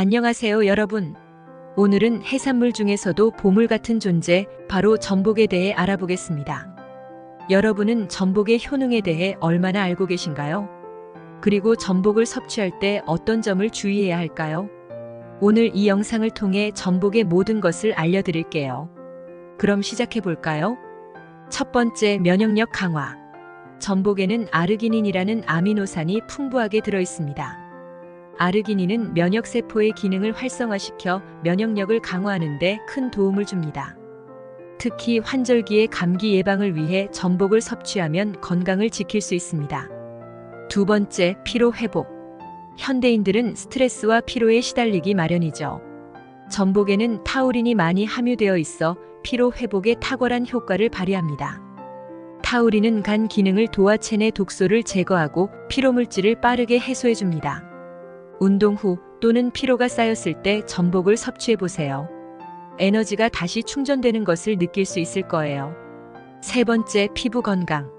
안녕하세요, 여러분. 오늘은 해산물 중에서도 보물 같은 존재, 바로 전복에 대해 알아보겠습니다. 여러분은 전복의 효능에 대해 얼마나 알고 계신가요? 그리고 전복을 섭취할 때 어떤 점을 주의해야 할까요? 오늘 이 영상을 통해 전복의 모든 것을 알려드릴게요. 그럼 시작해 볼까요? 첫 번째, 면역력 강화. 전복에는 아르기닌이라는 아미노산이 풍부하게 들어 있습니다. 아르기닌은 면역세포의 기능을 활성화시켜 면역력을 강화하는 데 큰 도움을 줍니다. 특히 환절기의 감기 예방을 위해 전복을 섭취하면 건강을 지킬 수 있습니다. 두 번째, 피로 회복. 현대인들은 스트레스와 피로에 시달리기 마련이죠. 전복에는 타우린이 많이 함유되어 있어 피로 회복에 탁월한 효과를 발휘합니다. 타우린은 간 기능을 도와 체내 독소를 제거하고 피로 물질을 빠르게 해소해 줍니다. 운동 후 또는 피로가 쌓였을 때 전복을 섭취해 보세요. 에너지가 다시 충전되는 것을 느낄 수 있을 거예요. 세 번째, 피부 건강.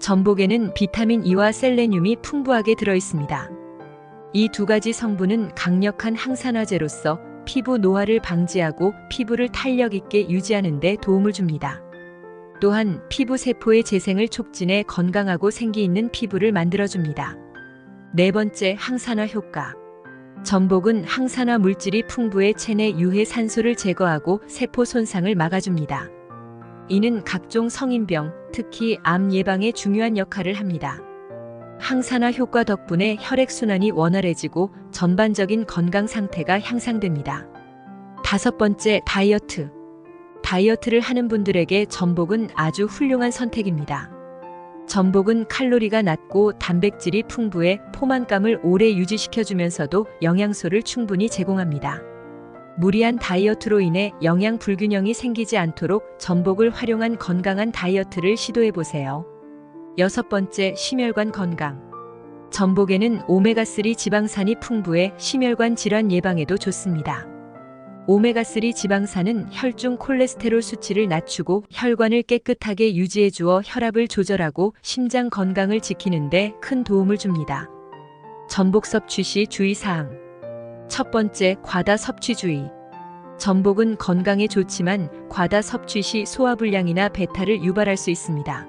전복에는 비타민 E와 셀레늄이 풍부하게 들어 있습니다. 이 두 가지 성분은 강력한 항산화제로서 피부 노화를 방지하고 피부를 탄력 있게 유지하는 데 도움을 줍니다. 또한 피부 세포의 재생을 촉진해 건강하고 생기 있는 피부를 만들어줍니다. 네 번째, 항산화 효과. 전복은 항산화 물질이 풍부해 체내 유해 산소를 제거하고 세포 손상을 막아줍니다. 이는 각종 성인병, 특히 암 예방에 중요한 역할을 합니다. 항산화 효과 덕분에 혈액순환이 원활해지고 전반적인 건강 상태가 향상됩니다. 다섯 번째, 다이어트. 다이어트를 하는 분들에게 전복은 아주 훌륭한 선택입니다. 전복은 칼로리가 낮고 단백질이 풍부해 포만감을 오래 유지시켜주면서도 영양소를 충분히 제공합니다. 무리한 다이어트로 인해 영양 불균형이 생기지 않도록 전복을 활용한 건강한 다이어트를 시도해 보세요. 여섯 번째, 심혈관 건강. 전복에는 오메가3 지방산이 풍부해 심혈관 질환 예방에도 좋습니다. 오메가3 지방산은 혈중 콜레스테롤 수치를 낮추고 혈관을 깨끗하게 유지해 주어 혈압을 조절하고 심장 건강을 지키는데 큰 도움을 줍니다. 전복 섭취 시 주의사항. 첫 번째, 과다 섭취 주의. 전복은 건강에 좋지만 과다 섭취 시 소화불량이나 배탈을 유발할 수 있습니다.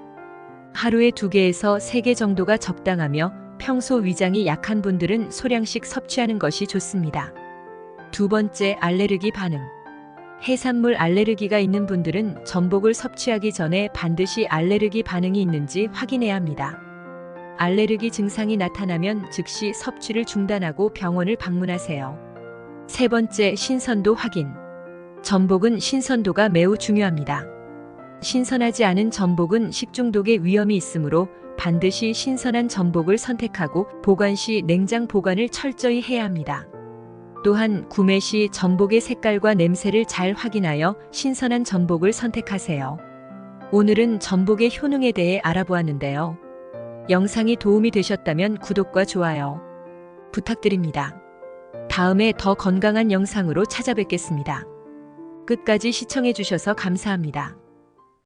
하루에 2개에서 3개 정도가 적당하며 평소 위장이 약한 분들은 소량씩 섭취하는 것이 좋습니다. 두 번째, 알레르기 반응. 해산물 알레르기가 있는 분들은 전복을 섭취하기 전에 반드시 알레르기 반응이 있는지 확인해야 합니다. 알레르기 증상이 나타나면 즉시 섭취를 중단하고 병원을 방문하세요. 세 번째, 신선도 확인. 전복은 신선도가 매우 중요합니다. 신선하지 않은 전복은 식중독의 위험이 있으므로 반드시 신선한 전복을 선택하고 보관 시 냉장 보관을 철저히 해야 합니다. 또한 구매 시 전복의 색깔과 냄새를 잘 확인하여 신선한 전복을 선택하세요. 오늘은 전복의 효능에 대해 알아보았는데요. 영상이 도움이 되셨다면 구독과 좋아요 부탁드립니다. 다음에 더 건강한 영상으로 찾아뵙겠습니다. 끝까지 시청해주셔서 감사합니다.